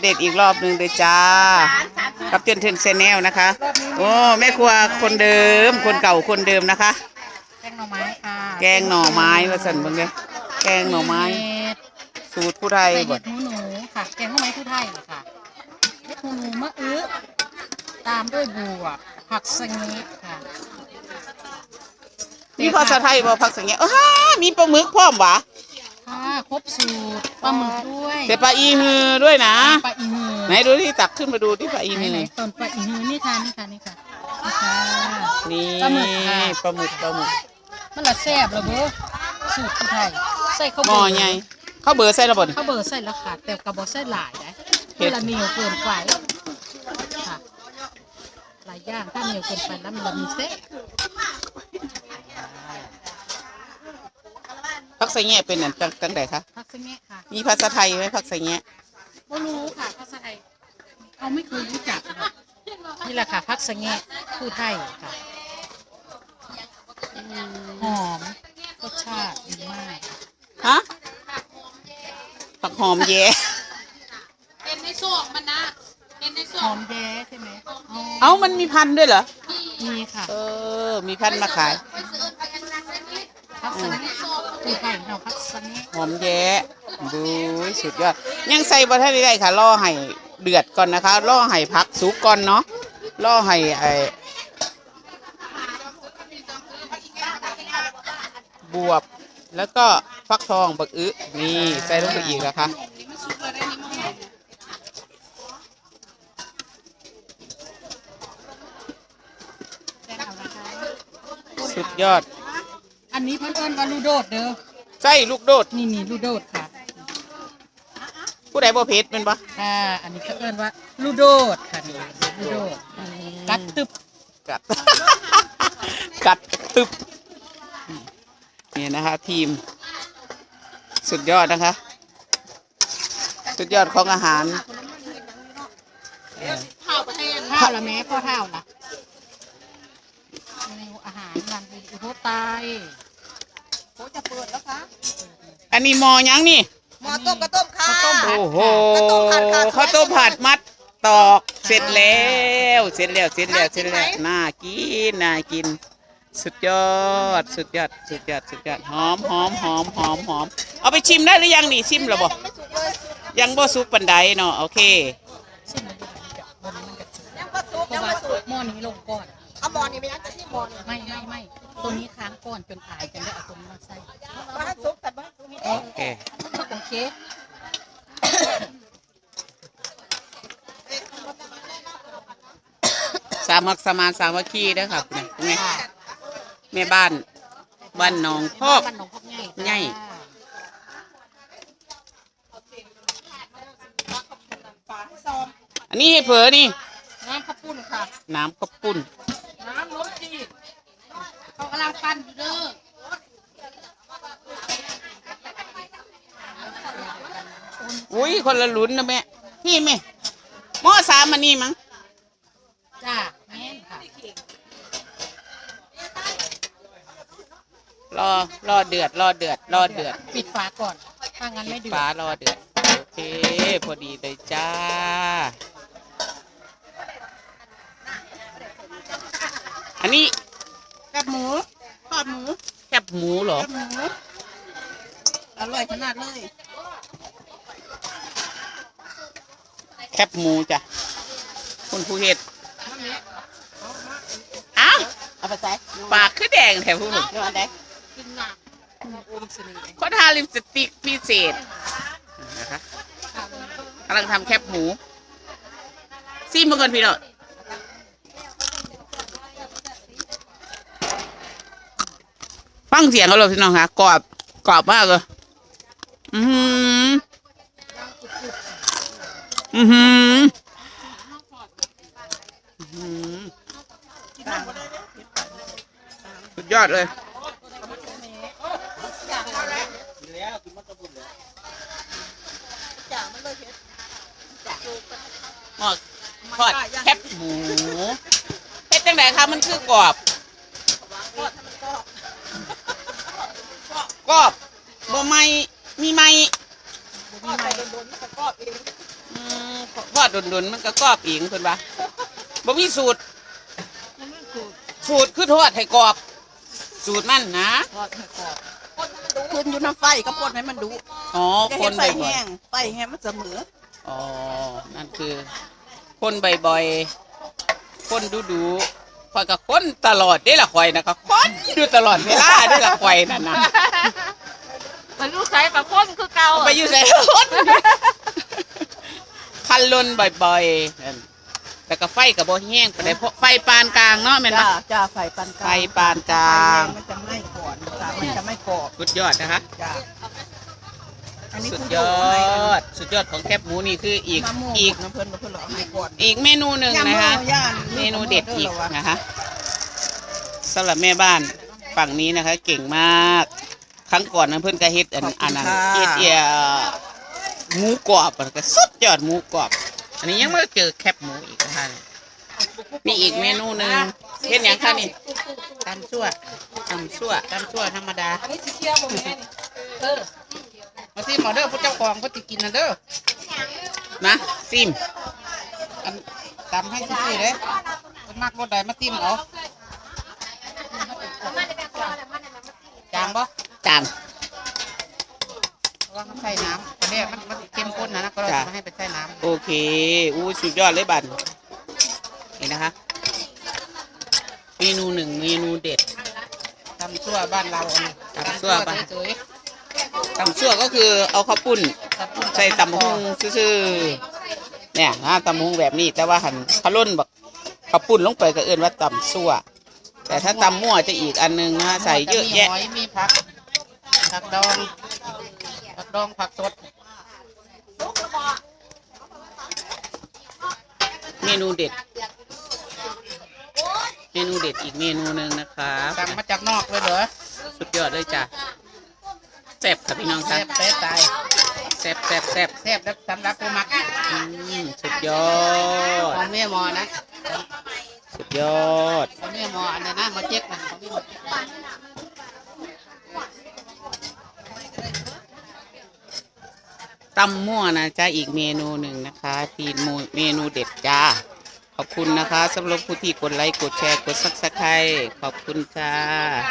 เด็ดอีกรอบหนึ่งเลยจ้า กับเตือนเทนเซนแนลนะคะ โอ้แม่ครัวคนเดิม คนเก่าคนเดิมนะคะ แกงหน่อไม้ค่ะแกงหน่อไม้ว่าสันเบิ่งเลยแกงหน่อไม้เห็ดสูตรผู้ไทยใส่บเห็ดดหูหนูค่ะ แกงหน่อไม้ผู้ไทยค่ะเห็ดหูหนูมะอื้อตามด้วยบวกผักสะเงะค่ะมีภาษาไทยบ่พักสังเกตอ้ามีปลาหมึกพร้อมหวะ ค่ะครบสูตรปลาหมึกด้วยเสปลาอีฮือด้วยนะ ปลาอีหือไหนดูที่ตักขึ้นมาดูที่ปลาอีไหนฮือไหนต้นปลาอีหือนี่ค่ะนี่ค่ะนี่ค่ะนี่ค่ะ นี่ปลาหมึกค่ะ ปลาหมึกปลาหมึกมันละแซ่บละเบ้อสูตรผู้ไทยใส่ข้าวหม้อใหญ่ข้าวเบอร์ใส่ระบนข้าวเบอร์ใส่และค่ะแต่กระบอกใส่หลายนะเผ็ดเวลาเหนียวเกินไปค่ะหลายอย่างถ้าเหนียวเกินไปแล้วมันจะมีเส้น กใส่แง่เป็นอันจังจังใดคะผักสะเงะค่ะมีภาษาไทยไหมพักใส่แง่ไม่รู้ค่ะภาษาไทยเขาไม่เคยรู้จักค่ะนี่แหละค่ะผักสะเงะผู้ไทยค่ะหอมรสชาติดีมากฮะผักหอมแย่ เป็นในโซกมันนะเป็นในโซหอกมแย้ใช่ไหมอ๋อเอ้ามันมีพันธุ์ด้วยเหรอมีค่ะเออ มีพันธุ์มาขายผักสะเงะ ผู้ไทยเราผักสะเงะหอมแย่ดูสุดยอดยังใส่บะทันได้ค่ะล่อให้เดือดก่อนนะคะล่อให้พักสุกก่อนเนาะล่อให้ไอ้บวบแล้วก็ฟักทองบักอึนี่ใส่ลงไปอีกแกงเอานะคะสุดยอด อันนี้เพิ่นเอิ้นว่าลูโดดเด้อใส่ลูกโดด นี่นี่ลูโดดค่ะผู้ใดบ่เผ็ดเป็นปะค่ะอันนี้เขาเอิ้นว่าลูโดดค่ะนี่ลูโดดกัดตึบกัด กัดตึบนี่นะคะทีม สุดยอดนะคะ สุดยอดของอาหารข้าวประเทศข้าวละแม่พ่อเท่าล่ะเมนูอาหารนันบุญอุโหไตย โอ้จะเปิดแล้วคะอันนี้หมอยังนี่ หมอต้มกระต้มค่ะข้าวต้มผัดโอ้โหค่ะข้าวต้มผัดมัดตอกเสร็จแล้ว เสร็จแล้วเสร็จแล้วเสร็จแล้วน่ากินน่ากิน สุดยอด สุดยอด สุดยอด สุดยอดหอมหอมหอมหอมหอมเอาไปชิมได้หรือยังนี่ชิมแล้วบ่ไม่สุกเลยยังบ่สุกปันใดเนาะโอเคชิมมันดีกว่าวันนี้มันจะสุกยังก็สุกเพยัราะงว่าไม่สุกหม้อนี้ลงก่อนเอาหมอนี่ไปยังจะที่หมอนี่ไม่ไม่ไม่ ตัวนี้ค้างก่อนจนอายจนได้เอาตัวนี้มาใส่บ้านสุกแต่บ้านสุกมีโอโอเคโอเคสามัคสมานสามัคคีเด้อค่ะคุณแม่ค่ะแม่บ้านบ้านหนองพอก บ้านหนองพอกใหญ่ใหญ่อันนี้ให้เผลอนี่น้ำข้าวปุ้นค่ะ น้ำข้าวปุ้น น้ำล้มจีบเขากำลัง ปั้นอยู่เด้ออุ้ยคนละลุ้นนะแม่พี่แม่หม้อสามมันนี่มั้งจ้าแม่นค่ะรอรอเดือด รอเดือด รอเดือดปิดฝาก่อนถ้างั้นไม่เดือดฟ้ารอเดือดโอเคพอดีเลยจ้าอันนี้กับหมู ทอดหมูแคบหมูเหรอกับหมูอร่อยขนาดเลยแคบหมูจ้ะคุณผู้เฮ็ดอ้าวเอาไปใส่ปากคือแดงแถวผู้หนุ่มเดี๋ยวอันใดกินหนักอมสิริเขาทาลิปสติกพิเศษนะคะกำลังทำแคบหมูซีมาก่อนพี่น้อง งเสียงเขาเลยพี่น้องค่ะกรอบกรอบมากเลยอือหืออือหืออื้อหือสุดยอดเลยจ่ามันเลยเห็ดหมอกทอดแคบหมูเฮ็ดจังไดคะมันคือกรอบ ทอดให้มันกรอบ กรอบบ่ ไหม่มีไหม่ทอดไปโดนๆมันก็กรอบเองอืมขอดดนๆมันก็กรอบอีกเพิ่นว่าบ่มีสูตร สูตรคือทอดให้กรอบ สูตรมันนะทอดให้กรอบขึ้นอยู่น้ำไฟก็ปนให้มันดุอ๋อจะคเห็นนไฟบ่อยแห้งไฟแห้งมันเสมอๆอ๋อนั่นคือคนบ่อยๆคนดูดูๆข่อยก็คนตลอดได้ละข่อยนะก็คนอยู่ตลอดเวลาได้ละข่อยนั่นน่ะ มันลูกใส่ปลาข้นคือเก่าไปอยู่ใส่รถคันลนบ่อยๆนั่นแต่ก็ไฟกับบ่แห้งปานใดเพราะไฟปานกลางเนาะแม่นจ้าปะจ้าไฟปานกลางไฟปานกลางไฟแรงมันจะไหม้ก่อนจ้ามันจะไม่กรอบสุดยอดนะคะจ้าอันนี้สุดคุณยดูอให้ดสุดยอดของแคบหมูนี่คืออีกมะม่วงอีกน้ำเพิ่นน้ำเพิ่นเหรอให้ก่อนอีกเมนูหนึ่งนะคะยำหม้ย่านเมนูเด็ดอีกลูมะม่วงนะคะสำหรับแม่บ้านฝั่งนี้นะคะ เก่งมาก ครั้งก่อนนะเพื่อนก็เฮ็ดอันอันนั้นเฮ็ดเอียหมูกรอบอะก็สุดยอดหมูกรอบ อันนี้ยังไม่เจอแคบหมูอีกนะคะมีอีกเมนูหนึ่งเฮ็ดหยังคะนี่ตำชั่วตำซั่วตำชั่วธรรมดาอันนี้สิเคี่ยวบ่แม่นี่เออมาซิมเอาเด้อผู้เจ้าของเขาจะกินนะเด้อนะซิมอันตำให้ซื่อๆเลยคนมากรสใดมาซิมเอาจางบ่ จานเพราะว่าเขาใส่น้ำอันนี้มันมันเข้มข้นนะนะก็เราจ้ะจะไม่ให้ไปใส่น้โอเค อู้สุดยอดเลยบันนี่นะคะ เมนูหนึ่งเมนูเด็ดำตำชั่วบ้านเราอันนี้ตำซั่วบ้านสวยตำซั่วก็คือเอาข้าวปุ้นๆตำพุ่นใส่ตำหุงซื่อๆเนี่ยนะตำหุงแบบนี้ แต่ว่าหันขลุ่นบักข้าวปุ้นลงไปก็เอื่นว่าตำซั่วแต่ถ้าตำมั่วจะอีกอันหนึงนะใส่เยอะแยะมีหอยมีผัก ผักดอง ผักดองผักสด เมนูเด็ด เมนูเด็ดอีกเมนูหนึ่งนะคะสั่งมาจากนอกเลยเหรอ สุดยอดเลยจ้ะแซ่บค่ะพี่น้องครัแซ่บบเป๊ะตายแซ่บแซ่บแซ่บแซ่บแล้วสำหรับผู้มักอืมสุดยอด ของแม่หมอนะสุดยอด ของแม่หมออันนั้นนะมาเจ๊กนะของแม่หมอ ตำมั่วนะจ้าอีกเมนูหนึ่งนะคะทีมเมนูเด็ดจ้า ขอบคุณนะคะสำหรับผู้ที่กดไลค์กดแชร์กดซักสไครต์ขอบคุณค่ะ